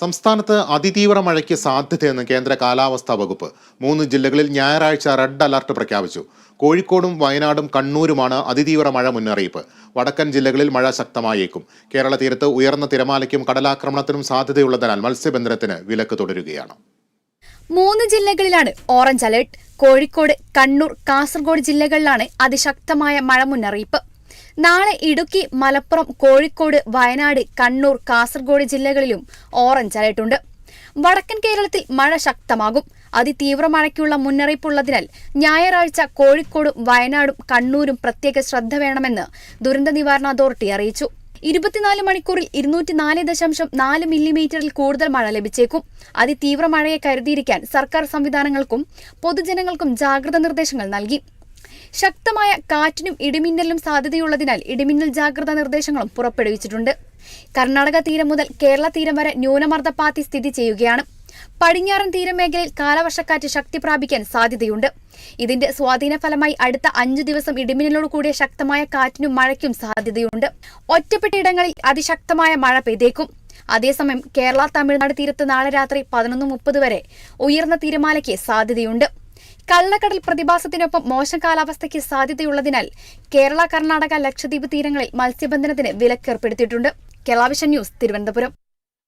സംസ്ഥാനത്ത് അതിതീവ്ര മഴയ്ക്ക് സാധ്യതയെന്ന് കേന്ദ്ര കാലാവസ്ഥാ വകുപ്പ് മൂന്ന് ജില്ലകളിൽ ഞായറാഴ്ച റെഡ് അലർട്ട് പ്രഖ്യാപിച്ചു. കോഴിക്കോടും വയനാടും കണ്ണൂരുമാണ് അതിതീവ്ര മഴ മുന്നറിയിപ്പ്. വടക്കൻ ജില്ലകളിൽ മഴ ശക്തമായേക്കും. കേരള തീരത്ത് ഉയർന്ന തിരമാലയ്ക്കും കടലാക്രമണത്തിനും സാധ്യതയുള്ളതിനാൽ മത്സ്യബന്ധനത്തിന് വിലക്ക് തുടരുകയാണ്. മൂന്ന് ജില്ലകളിലാണ് ഓറഞ്ച് അലർട്ട്. കോഴിക്കോട് കണ്ണൂർ കാസർഗോഡ് ജില്ലകളിലാണ് അതിശക്തമായ മഴ മുന്നറിയിപ്പ്. നാളെ ഇടുക്കി മലപ്പുറം കോഴിക്കോട് വയനാട് കണ്ണൂർ കാസർഗോഡ് ജില്ലകളിലും ഓറഞ്ച് ഉണ്ട്. വടക്കൻ കേരളത്തിൽ മഴ ശക്തമാകും. അതിതീവ്ര മഴയ്ക്കുള്ള മുന്നറിയിപ്പുള്ളതിനാൽ ഞായറാഴ്ച കോഴിക്കോടും വയനാടും കണ്ണൂരും പ്രത്യേക ശ്രദ്ധ വേണമെന്ന് ദുരന്ത നിവാരണ അതോറിറ്റി അറിയിച്ചു. ഇരുപത്തിനാല് മണിക്കൂറിൽ ഇരുന്നൂറ്റി നാല് ദശാംശം നാല് മില്ലിമീറ്ററിൽ കൂടുതൽ മഴ ലഭിച്ചേക്കും. അതിതീവ്ര മഴയെ കരുതിയിരിക്കാൻ സർക്കാർ സംവിധാനങ്ങൾക്കും പൊതുജനങ്ങൾക്കും ജാഗ്രതാ നിർദ്ദേശങ്ങൾ നൽകി. ശക്തമായ കാറ്റിനും ഇടിമിന്നലിനും സാധ്യതയുള്ളതിനാൽ ഇടിമിന്നൽ ജാഗ്രതാ നിർദ്ദേശങ്ങളും പുറപ്പെടുവിച്ചിട്ടുണ്ട്. കർണാടക തീരം മുതൽ കേരള തീരം വരെ ന്യൂനമർദ്ദപാത്തി സ്ഥിതി ചെയ്യുകയാണ്. പടിഞ്ഞാറൻ തീരമേഖലയിൽ കാലവർഷക്കാറ്റ് ശക്തി പ്രാപിക്കാൻ സാധ്യതയുണ്ട്. ഇതിന്റെ സ്വാധീന ഫലമായി അടുത്ത അഞ്ചു ദിവസം ഇടിമിന്നലോട് കൂടിയ ശക്തമായ കാറ്റിനും മഴയ്ക്കും സാധ്യതയുണ്ട്. ഒറ്റപ്പെട്ട ഇടങ്ങളിൽ അതിശക്തമായ മഴ പെയ്തേക്കും. അതേസമയം കേരള തമിഴ്നാട് തീരത്ത് നാളെ രാത്രി പതിനൊന്ന് മുപ്പത് വരെ ഉയർന്ന തിരമാലയ്ക്ക് സാധ്യതയുണ്ട്. കള്ളക്കടൽ പ്രതിഭാസത്തിനൊപ്പം മോശം കാലാവസ്ഥയ്ക്ക് സാധ്യതയുള്ളതിനാൽ കേരള കർണാടക ലക്ഷദ്വീപ് തീരങ്ങളിൽ മത്സ്യബന്ധനത്തിന് വിലക്കേർപ്പെടുത്തിയിട്ടുണ്ട്. Kerala vision news Thiruvananthapuram.